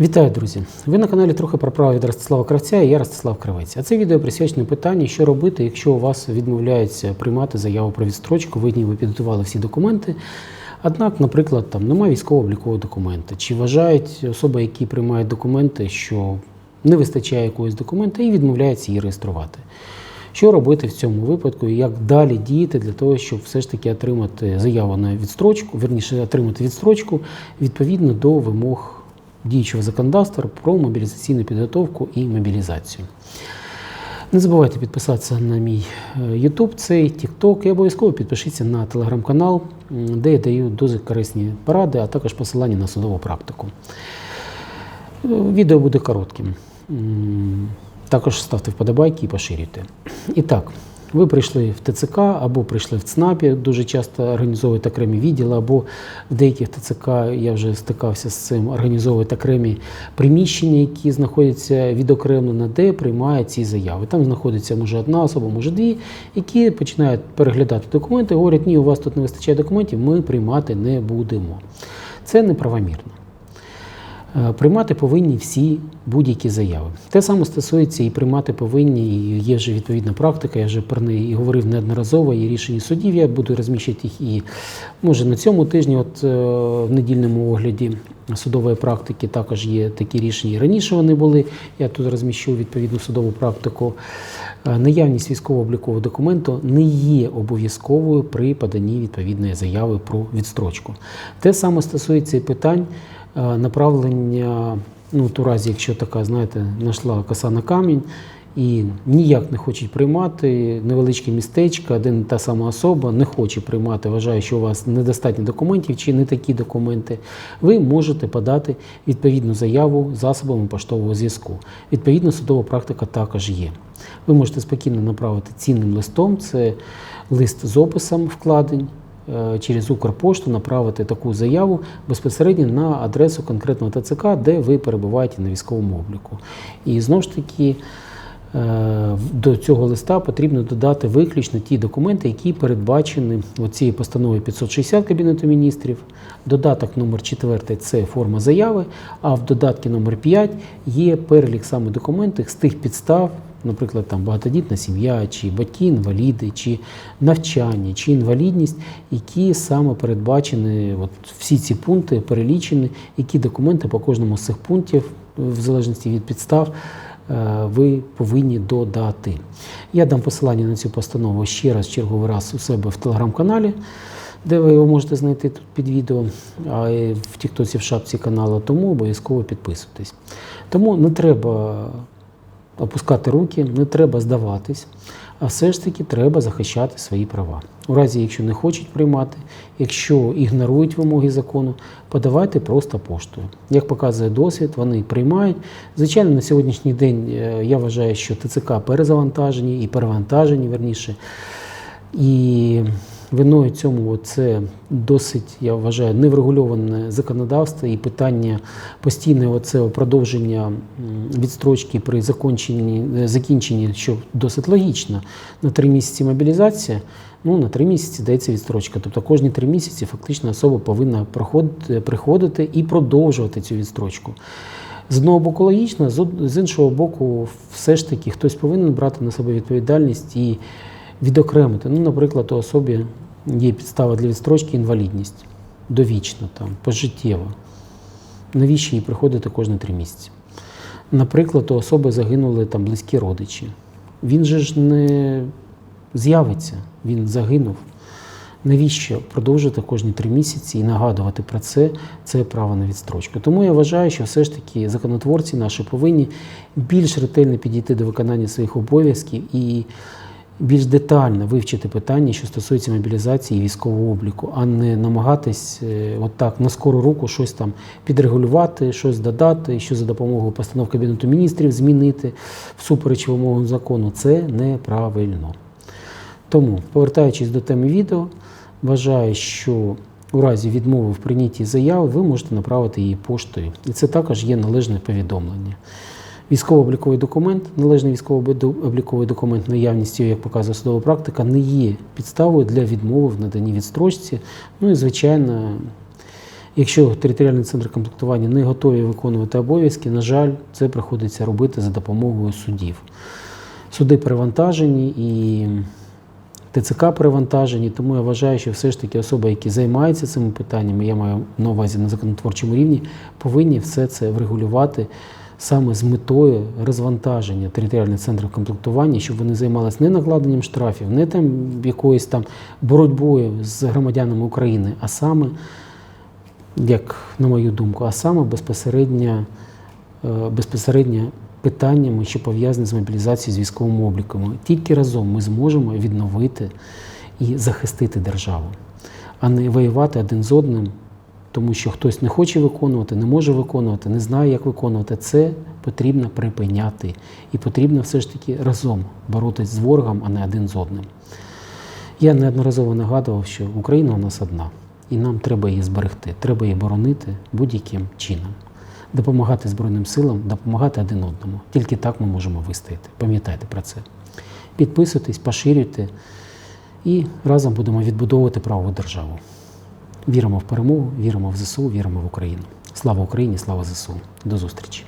Вітаю, друзі! Ви на каналі трохи про право від Ростислава Кравця і я Ростислав Кравець. А це відео присвячено питанню, що робити, якщо у вас відмовляється приймати заяву про відстрочку, ви ніби підготували всі документи. Однак, наприклад, там немає військово-облікового документа. Чи вважають особи, які приймають документи, що не вистачає якогось документа і відмовляються її реєструвати. Що робити в цьому випадку і як далі діяти для того, щоб все ж таки отримати заяву на відстрочку, верніше отримати відстрочку відповідно до вимог діючого законодавства про мобілізаційну підготовку і мобілізацію. Не забувайте підписатися на мій е, YouTube, цей TikTok і обов'язково підпишіться на телеграм-канал, де я даю дуже корисні поради, а також посилання на судову практику. Е, Відео буде коротким. Також ставте вподобайки і поширюйте. І так, ви прийшли в ТЦК або прийшли в ЦНАПі, дуже часто організовують окремі відділи, або в деяких ТЦК я вже стикався з цим, організовують окремі приміщення, які знаходяться відокремлено, де приймають ці заяви. Там знаходиться може одна особа, може дві, які починають переглядати документи, говорять, ні, у вас тут не вистачає документів, ми приймати не будемо. Це неправомірно. Е, Приймати повинні всі будь-які заяви. Те саме стосується і приймати повинні, і є вже відповідна практика, я вже про неї говорив неодноразово, є рішення судів, я буду розміщувати їх і може на цьому тижні, от е, в недільному огляді судової практики також є такі рішення. І раніше вони були, я тут розміщу відповідну судову практику. Е, Наявність військово-облікового документу не є обов'язковою при поданні відповідної заяви про відстрочку. Те саме стосується і питань направлення, ну, в ту разі, якщо така, знаєте, знайшла коса на камінь і ніяк не хочуть приймати невеличке містечко, де та сама особа не хоче приймати, вважає, що у вас недостатньо документів чи не такі документи, ви можете подати відповідну заяву засобами поштового зв'язку. Відповідно, судова практика також є. Ви можете спокійно направити цінним листом, це лист з описом вкладень. Е, Через Укрпошту направити таку заяву безпосередньо на адресу конкретного ТЦК, де ви перебуваєте на військовому обліку. І знову ж таки е, до цього листа потрібно додати виключно ті документи, які передбачені в цієї постанови 560 Кабінету міністрів. Додаток номер 4 це форма заяви, а в додатку номер 5 є перелік саме документів з тих підстав, наприклад, там багатодітна сім'я, чи батьки інваліди, чи навчання, чи інвалідність, які саме передбачені, от всі ці пункти перелічені, які документи по кожному з цих пунктів, в залежності від підстав, е, ви повинні додати. Я дам посилання на цю постанову ще раз, черговий раз у себе в телеграм-каналі, де ви його можете знайти тут під відео, а в Тіктоці в шапці каналу, тому обов'язково підписуйтесь. Тому не треба опускати руки, не треба здаватись, а все ж таки треба захищати свої права. У разі, якщо не хочуть приймати, якщо ігнорують вимоги закону, подавайте просто поштою. Як показує досвід, вони приймають. Звичайно, на сьогоднішній день е, я вважаю, що ТЦК перезавантажені і перевантажені, верніше. І виною цьому це досить, я вважаю, неврегульоване законодавство і питання постійного цього продовження відстрочки при закінченні, е, закінченні, що досить логічно, на три місяці мобілізація. Ну, на три місяці дається відстрочка. Тобто кожні три місяці фактично особа повинна приходити і продовжувати цю відстрочку. З одного боку логічно, з іншого боку, все ж таки хтось повинен брати на себе відповідальність і відокремити. Ну, наприклад, у особі є підстава для відстрочки інвалідність довічно, там, пожиттєво. Навіщо їй приходити кожні три місяці? Наприклад, у особи загинули там близькі родичі. Він же ж не з'явиться, він загинув. Навіщо продовжувати кожні три місяці і нагадувати про це, це право на відстрочку. Тому я вважаю, що все ж таки законотворці наші повинні більш ретельно підійти до виконання своїх обов'язків і більш детально вивчити питання, що стосується мобілізації і військового обліку, а не намагатись е, от так на скору руку щось там підрегулювати, щось додати, що за допомогою постанов Кабінету міністрів змінити всупереч вимогам закону. Це неправильно. Тому, повертаючись до теми відео, вважаю, що у разі відмови в прийнятті заяви ви можете направити її поштою. І це також є належне повідомлення. Військово-обліковий документ, належний військово-обліковий документ, наявністю, як показує судова практика, не є підставою для відмови в наданні відстрочці. Ну і, звичайно, Якщо територіальний центр комплектування не готові виконувати обов'язки, на жаль, це приходиться робити за допомогою судів. Суди перевантажені і ТЦК перевантажені, тому я вважаю, що все ж таки особи, які займаються цими питаннями, я маю на увазі на законотворчому рівні, повинні все це врегулювати саме з метою розвантаження територіальних центрів комплектування, щоб вони займалися не накладенням штрафів, не там якоюсь там боротьбою з громадянами України, а саме, як на мою думку, а саме безпосередньо, е, безпосередньо питаннями, що пов'язані з мобілізацією з військовим обліком. Тільки разом ми зможемо відновити і захистити державу, а не воювати один з одним, тому що хтось не хоче виконувати, не може виконувати, не знає, як виконувати. Це потрібно припиняти. І потрібно все ж таки разом боротися з ворогом, а не один з одним. Я неодноразово нагадував, що Україна у нас одна, і нам треба її зберегти, треба її боронити будь-яким чином, допомагати Збройним силам, допомагати один одному. Тільки так ми можемо вистояти. Пам'ятайте про це. Підписуйтесь, поширюйте і разом будемо відбудовувати правову державу. Віримо в перемогу, віримо в ЗСУ, віримо в Україну. Слава Україні, слава ЗСУ. До зустрічі!